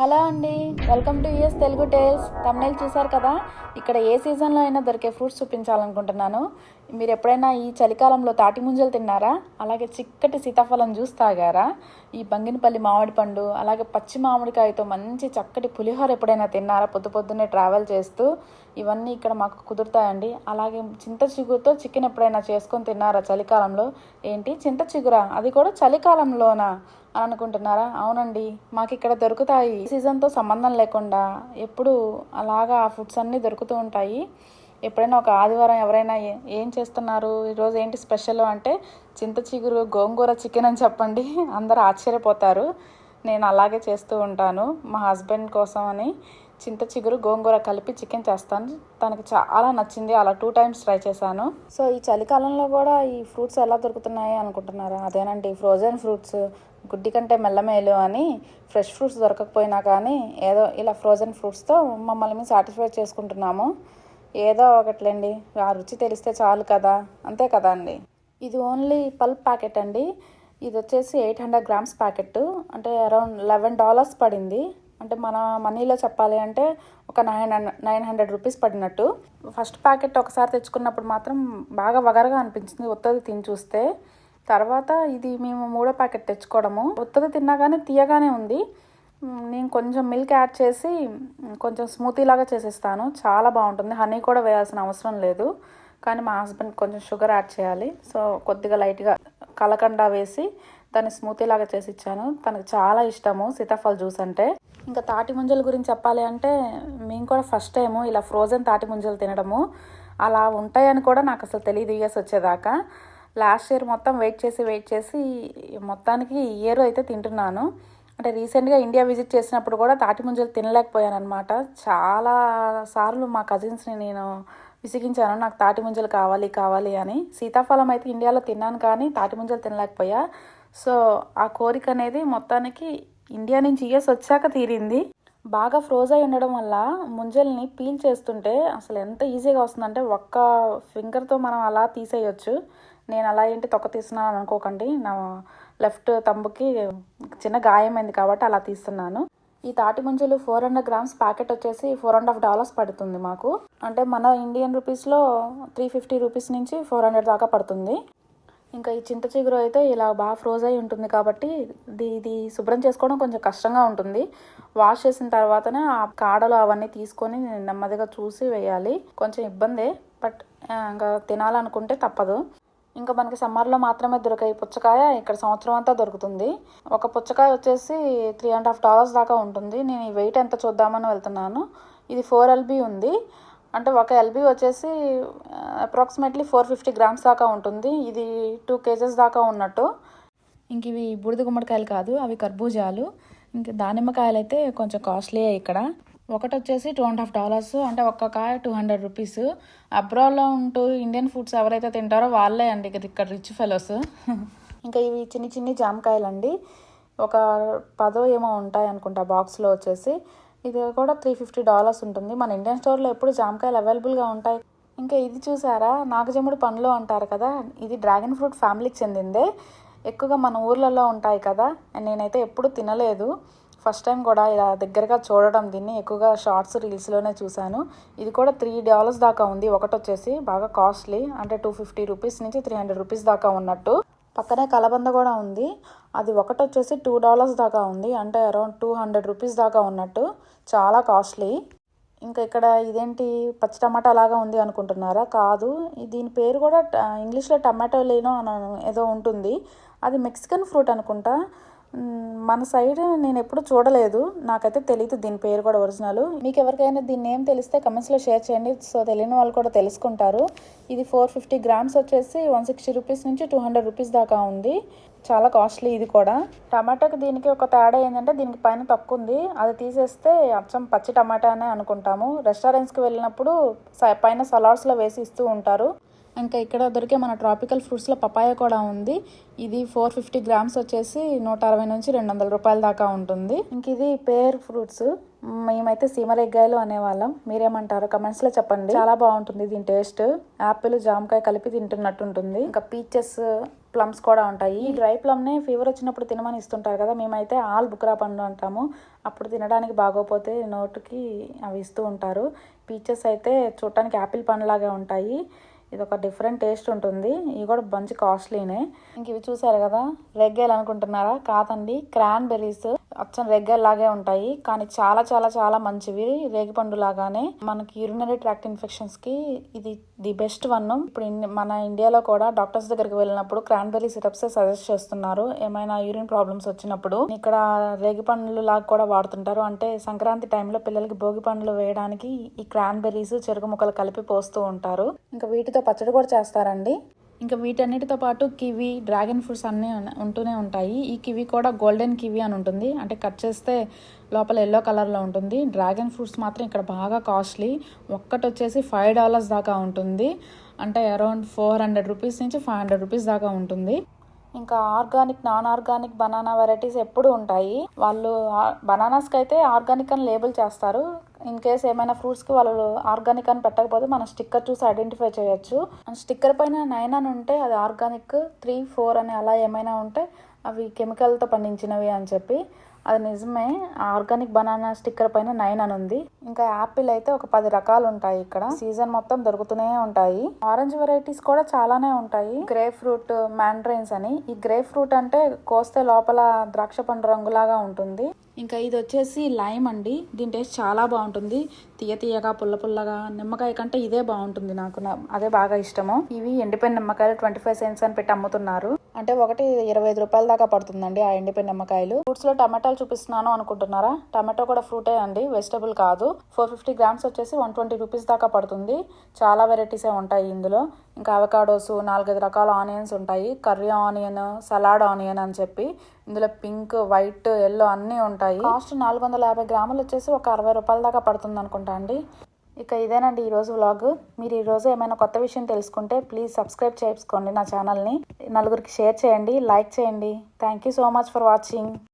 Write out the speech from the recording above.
Hello అండి welcome to US Telugu tales. తమిళ చూసారు కదా ఇక్కడ ఏ సీజన్లో అయినా దొరికే ఫ్రూట్స్ చూపించాలనుకుంటున్నాను. మీరు ఎప్పుడైనా ఈ చలికాలంలో తాటి ముంజలు తిన్నారా? అలాగే చిక్కటి సీతాఫలం జ్యూస్ తాగారా? ఈ బంగినపల్లి మామిడి పండు అలాగే పచ్చి మామిడికాయతో మంచి చక్కటి పులిహోర ఎప్పుడైనా తిన్నారా? పొద్దు పొద్దున్నే ట్రావెల్ చేస్తూ ఇవన్నీ ఇక్కడ మాకు కుదురుతాయండి. అలాగే చింత చిగురుతో చికెన్ ఎప్పుడైనా చేసుకొని తిన్నారా చలికాలంలో? ఏంటి? చింత చిగురా? అది కూడా చలికాలంలోనా? అని అనుకుంటున్నారా? అవునండి. మాకు ఇక్కడ దొరుకుతాయి. ఈ సీజన్తో సంబంధం లేకుండా ఎప్పుడు అలాగా ఆ ఫుడ్స్ అన్నీ దొరుకుతూ ఉంటాయి. ఎప్పుడైనా ఒక ఆదివారం ఎవరైనా ఏం చేస్తున్నారు? ఈరోజు ఏంటి స్పెషల్ అంటే చింత చిగురు గోంగూర చికెన్ అని చెప్పండి. అందరూ ఆశ్చర్యపోతారు. నేను అలాగే చేస్తూ ఉంటాను. మా హస్బెండ్ కోసం అని చింత చిగురు గోంగూర కలిపి చికెన్ చేస్తాను. తనకి చాలా నచ్చింది. అలా టూ టైమ్స్ ట్రై చేశాను. సో ఈ చలికాలంలో కూడా ఈ ఫ్రూట్స్ ఎలా దొరుకుతున్నాయి అనుకుంటున్నారా? అదేనండి ఫ్రోజన్ ఫ్రూట్స్ గుడ్డి కంటే మెల్లమేలు అని ఫ్రెష్ ఫ్రూట్స్ దొరకకపోయినా కానీ ఏదో ఇలా ఫ్రోజన్ ఫ్రూట్స్తో మమ్మల్ని మేము సాటిస్ఫై చేసుకుంటున్నాము. ఏదో ఒకట్లేండి. ఆ రుచి తెలిస్తే చాలు కదా. అంతే కదా అండి. ఇది ఓన్లీ పల్ప్ ప్యాకెట్ అండి. ఇది వచ్చేసి ఎయిట్ హండ్రెడ్ గ్రామ్స్ ప్యాకెట్ అంటే అరౌండ్ లెవెన్ డాలర్స్ పడింది. అంటే మన మనీలో చెప్పాలి అంటే ఒక నైన్ నైన్ హండ్రెడ్ రూపీస్ పడినట్టు. ఫస్ట్ ప్యాకెట్ ఒకసారి తెచ్చుకున్నప్పుడు మాత్రం బాగా వగరగా అనిపించింది ఉత్తది తిని చూస్తే. తర్వాత ఇది మేము మూడో ప్యాకెట్ తెచ్చుకోవడము. ఉత్తది తిన్నా కానీ తీయగానే ఉంది. నేను కొంచెం మిల్క్ యాడ్ చేసి కొంచెం స్మూతీ లాగా చేసేస్తాను. చాలా బాగుంటుంది. హనీ కూడా వేయాల్సిన అవసరం లేదు. కానీ మా హస్బెండ్ కొంచెం షుగర్ యాడ్ చేయాలి. సో కొద్దిగా లైట్గా కలకండా వేసి దాన్ని స్మూతీ లాగా చేసి ఇచ్చాను తనకు చాలా ఇష్టము సీతాఫల్ జ్యూస్ అంటే. ఇంకా తాటి ముంజల గురించి చెప్పాలి అంటే మేము కూడా ఫస్ట్ టైము ఇలా ఫ్రోజన్ తాటి ముంజలు తినడము. అలా ఉంటాయని కూడా నాకు అసలు తెలియదు ఇయర్స్ వచ్చేదాకా. లాస్ట్ ఇయర్ మొత్తం వెయిట్ చేసి వెయిట్ చేసి మొత్తానికి ఈ ఇయర్ అయితే తింటున్నాను. అంటే రీసెంట్గా ఇండియా విజిట్ చేసినప్పుడు కూడా తాటి ముంజలు తినలేకపోయాను అనమాట చాలా సార్లు మా కజిన్స్ని నేను విసిగించాను నాకు తాటి ముంజలు కావాలి కావాలి అని. సీతాఫలం అయితే ఇండియాలో తిన్నాను కానీ తాటి ముంజలు తినలేకపోయా. సో ఆ కోరిక అనేది మొత్తానికి ఇండియా నుంచి ఇయర్స్ వచ్చాక తీరింది. బాగా ఫ్రోజ్ అయి ఉండడం వల్ల ముంజల్ని పీల్ చేస్తుంటే అసలు ఎంత ఈజీగా వస్తుందంటే ఒక్క ఫింగర్తో మనం అలా తీసేయొచ్చు. నేను అలా ఏంటి తొక్క తీస్తున్నాను అనుకోకండి. నా లెఫ్ట్ తంబుకి చిన్న గాయమైంది కాబట్టి అలా తీస్తున్నాను. ఈ తాటి ముంజలు ఫోర్ హండ్రెడ్ గ్రామ్స్ ప్యాకెట్ వచ్చేసి ఫోర్ అండ్ హాఫ్ డాలర్స్ పడుతుంది మాకు. అంటే మన ఇండియన్ రూపీస్లో త్రీ ఫిఫ్టీ రూపీస్ నుంచి ఫోర్ హండ్రెడ్ దాకా పడుతుంది. ఇంకా ఈ చింత చిగురు అయితే ఇలా బాగా ఫ్రోజ్ అయి ఉంటుంది కాబట్టి ఇది శుభ్రం చేసుకోవడం కొంచెం కష్టంగా ఉంటుంది. వాష్ చేసిన తర్వాతనే ఆ కాడలు అవన్నీ తీసుకొని నెమ్మదిగా చూసి వేయాలి. కొంచెం ఇబ్బందే బట్ ఇంకా తినాలనుకుంటే తప్పదు. ఇంకా మనకి సమ్మర్లో మాత్రమే దొరికే పుచ్చకాయ ఇక్కడ సంవత్సరం అంతా దొరుకుతుంది. ఒక పుచ్చకాయ వచ్చేసి త్రీ అండ్ హాఫ్ డాలర్స్ దాకా ఉంటుంది. నేను ఈ వెయిట్ ఎంత చూద్దామని వెళ్తున్నాను. ఇది ఫోర్ ఎల్బీ ఉంది. అంటే ఒక ఎల్బీ వచ్చేసి అప్రాక్సిమేట్లీ ఫోర్ ఫిఫ్టీ గ్రామ్స్ దాకా ఉంటుంది. ఇది టూ కేజెస్ దాకా ఉన్నట్టు. ఇంక ఇవి బూడిద గుమ్మడికాయలు కాదు అవి కర్బూజాలు. ఇంక దానిమ్మకాయలు అయితే కొంచెం కాస్ట్లీ ఇక్కడ. ఒకటి వచ్చేసి టూ అండ్ హాఫ్ డాలర్స్ అంటే ఒక్క కాయ టూ హండ్రెడ్ రూపీస్ అబ్రాడ్లో ఉంటూ ఇండియన్ ఫుడ్స్ ఎవరైతే తింటారో వాళ్ళే అండి ఇక్కడ ఇక్కడ రిచ్ ఫెలోస్ ఇంకా ఇవి చిన్ని చిన్ని జామకాయలు అండి ఒక పదో ఏమో ఉంటాయి అనుకుంటా బాక్స్లో వచ్చేసి. ఇది కూడా త్రీ ఫిఫ్టీ డాలర్స్ ఉంటుంది. మన ఇండియన్ స్టోర్లో ఎప్పుడు జామకాయలు అవైలబుల్గా ఉంటాయి. ఇంకా ఇది చూసారా? నాగజముడు పండ్లు అంటారు కదా? ఇది డ్రాగన్ ఫ్రూట్ ఫ్యామిలీకి చెందిందే. ఎక్కువగా మన ఊర్లలో ఉంటాయి కదా? నేనైతే ఎప్పుడు తినలేదు. ఫస్ట్ టైం కూడా ఇలా దగ్గరగా చూడడం దీన్ని ఎక్కువగా షార్ట్స్ రీల్స్లోనే చూశాను. ఇది కూడా త్రీ డాలర్స్ దాకా ఉంది. ఒకటి వచ్చేసి బాగా కాస్ట్లీ అంటే టూ ఫిఫ్టీ రూపీస్ నుంచి త్రీ హండ్రెడ్ రూపీస్ దాకా ఉన్నట్టు. పక్కనే కలబంద కూడా ఉంది. అది ఒకటి వచ్చేసి టూ డాలర్స్ దాకా ఉంది. అంటే అరౌండ్ టూ హండ్రెడ్ రూపీస్ దాకా ఉన్నట్టు. చాలా కాస్ట్లీ ఇంకా ఇక్కడ ఇదేంటి? పచ్చి టమాటా లాగా ఉంది అనుకుంటున్నారా? కాదు. దీని పేరు కూడా ఇంగ్లీష్లో టమాటో లేనో అని ఏదో ఉంటుంది. అది మెక్సికన్ ఫ్రూట్ అనుకుంటా. మన సైడ్ నేను ఎప్పుడు చూడలేదు. నాకైతే తెలియదు దీని పేరు కూడా ఒరిజినల్. మీకు ఎవరికైనా దీన్ని ఏం తెలిస్తే కమెంట్స్లో షేర్ చేయండి. సో తెలియని వాళ్ళు కూడా తెలుసుకుంటారు. ఇది ఫోర్ ఫిఫ్టీ గ్రామ్స్ వచ్చేసి వన్ సిక్స్టీ రూపీస్ నుంచి టూ హండ్రెడ్ రూపీస్ దాకా ఉంది. చాలా కాస్ట్లీ ఇది కూడా. టమాటాకి దీనికి ఒక తేడా ఏంటంటే దీనికి పైన తక్కువ ఉంది. అది తీసేస్తే అచ్చం పచ్చి టమాటానే అనుకుంటాము. రెస్టారెంట్స్కి వెళ్ళినప్పుడు స- పైన సలాడ్స్లో వేసి ఇస్తూ ఉంటారు. ఇంకా ఇక్కడ దొరికే మన ట్రాపికల్ ఫ్రూట్స్లో పపాయ కూడా ఉంది. ఇది ఫోర్ ఫిఫ్టీ గ్రామ్స్ వచ్చేసి నూట అరవై నుంచి రెండు వందల రూపాయల దాకా ఉంటుంది. ఇంక ఇది పేర్ ఫ్రూట్స్ మేమైతే సీమరెగ్గాయలు అనేవాళ్ళం. మీరేమంటారు కమెంట్స్లో చెప్పండి. చాలా బాగుంటుంది దీని టేస్ట్ యాపిల్ జామకాయ కలిపి తింటున్నట్టు ఉంటుంది. ఇంకా పీచెస్ ప్లమ్స్ కూడా ఉంటాయి. ఈ డ్రై ప్లమ్నే ఫీవర్ వచ్చినప్పుడు తినమని ఇస్తుంటారు కదా మేమైతే ఆల్ బుక్రా పండు అంటాము. అప్పుడు తినడానికి బాగోపోతే నోటుకి అవి ఇస్తూ ఉంటారు. పీచెస్ అయితే చూడటానికి యాపిల్ పండులాగా ఉంటాయి. ఇది ఒక డిఫరెంట్ టేస్ట్ ఉంటుంది. ఇవి కూడా మంచి కాస్ట్లీనే. ఇంక ఇవి చూసారు కదా రెగ్గేలు అనుకుంటున్నారా కాదండి క్రాన్ బెర్రీస్ అచ్చం రెగ్గల్లాగే ఉంటాయి. కానీ చాలా చాలా చాలా మంచివి. రేగిపండు లాగానే మనకి యూరినరీ ట్రాక్ట్ ఇన్ఫెక్షన్స్కి ఇది ది బెస్ట్ వన్. ఇప్పుడు మన ఇండియాలో కూడా డాక్టర్స్ దగ్గరికి వెళ్ళినప్పుడు క్రాన్బెర్రీ సిరప్స్ సజెస్ట్ చేస్తున్నారు. ఏమైనా యూరిన్ ప్రాబ్లమ్స్ వచ్చినప్పుడు ఇక్కడ రేగి పండ్లు లాగా కూడా వాడుతుంటారు. అంటే సంక్రాంతి టైంలో పిల్లలకి భోగి పండ్లు వేయడానికి ఈ క్రాన్బెర్రీస్ చెరుకు ముక్కలు కలిపి పోస్తూ ఉంటారు. ఇంకా వీటితో పచ్చడి కూడా చేస్తారండి. ఇంకా వీటన్నిటితో పాటు కివి డ్రాగన్ ఫ్రూట్స్ అన్నీ ఉంటూనే ఉంటాయి. ఈ కివి కూడా గోల్డెన్ కివి అని ఉంటుంది. అంటే కట్ చేస్తే లోపల ఎల్లో కలర్లో ఉంటుంది. డ్రాగన్ ఫ్రూట్స్ మాత్రం ఇక్కడ బాగా కాస్ట్లీ. ఒక్కటి వచ్చేసి ఫైవ్ డాలర్స్ దాకా ఉంటుంది. అంటే అరౌండ్ ఫోర్ హండ్రెడ్ రూపీస్ నుంచి ఫైవ్ హండ్రెడ్ రూపీస్ దాకా ఉంటుంది. ఇంకా organic non organic banana varieties ఎప్పుడు ఉంటాయి. వాళ్ళు బనానాస్కి అయితే ఆర్గానిక్ అని లేబుల్ చేస్తారు. ఇన్ కేస్ ఏమైనా ఫ్రూట్స్కి వాళ్ళు ఆర్గానిక్ అని పెట్టకపోతే మనం స్టిక్కర్ చూసి ఐడెంటిఫై చేయొచ్చు. స్టిక్కర్ పైన నైన్ అని ఉంటే అది ఆర్గానిక్ త్రీ ఫోర్ అని అలా ఏమైనా ఉంటే అవి కెమికల్తో పండించినవి అని చెప్పి. అది నిజమే ఆర్గానిక్ బనానా స్టిక్కర్ పైన నైన్ అని ఉంది. ఇంకా యాపిల్ అయితే ఒక పది రకాలు ఉంటాయి ఇక్కడ. సీజన్ మొత్తం దొరుకుతూనే ఉంటాయి. ఆరెంజ్ వెరైటీస్ కూడా చాలానే ఉంటాయి. గ్రే ఫ్రూట్ మ్యాండ్రైన్స్ అని. ఈ గ్రే ఫ్రూట్ అంటే కోస్తే లోపల ద్రాక్ష పండు రంగులాగా ఉంటుంది. ఇంకా ఇది వచ్చేసి లైమ్ అండి. దీని టేస్ట్ చాలా బాగుంటుంది. తీయ తీయగా పుల్ల పుల్లగా నిమ్మకాయ కంటే ఇదే బాగుంటుంది నాకు. అదే బాగా ఇష్టము. ఇవి ఎండిపోయిన నిమ్మకాయలు ట్వంటీ ఫైవ్ సెంట్స్ అని పెట్టి అమ్ముతున్నారు. అంటే ఒకటి ఇరవై ఐదు రూపాయల దాకా పడుతుందండి ఆ ఎండిపోయిన నిమ్మకాయలు. ఫ్రూట్స్లో టమాటాలు చూపిస్తున్నాను అనుకుంటున్నారా? టమాటో కూడా ఫ్రూటే అండి వెజిటబుల్ కాదు. ఫోర్ ఫిఫ్టీ గ్రామ్స్ వచ్చేసి వన్ ట్వంటీ రూపీస్ దాకా పడుతుంది. చాలా వెరైటీసే ఉంటాయి ఇందులో. ఇంకా అవకాడోస్ నాలుగైదు రకాల ఆనియన్స్ ఉంటాయి. కర్రీ ఆనియన్ సలాడ్ ఆనియన్ అని చెప్పి ఇందులో పింక్ వైట్ ఎల్లో అన్నీ ఉంటాయి. కాస్ట్ నాలుగు వందల యాభై గ్రాములు వచ్చేసి ఒక అరవై రూపాయల దాకా పడుతుంది అనుకుంటా అండి. ఇక ఇదేనండి ఈరోజు వ్లాగ్ మీరు ఈరోజు ఏమైనా కొత్త విషయం తెలుసుకుంటే ప్లీజ్ సబ్స్క్రైబ్ చేసుకోండి నా ఛానల్ని నలుగురికి షేర్ చేయండి లైక్ చేయండి. Thank you so much for watching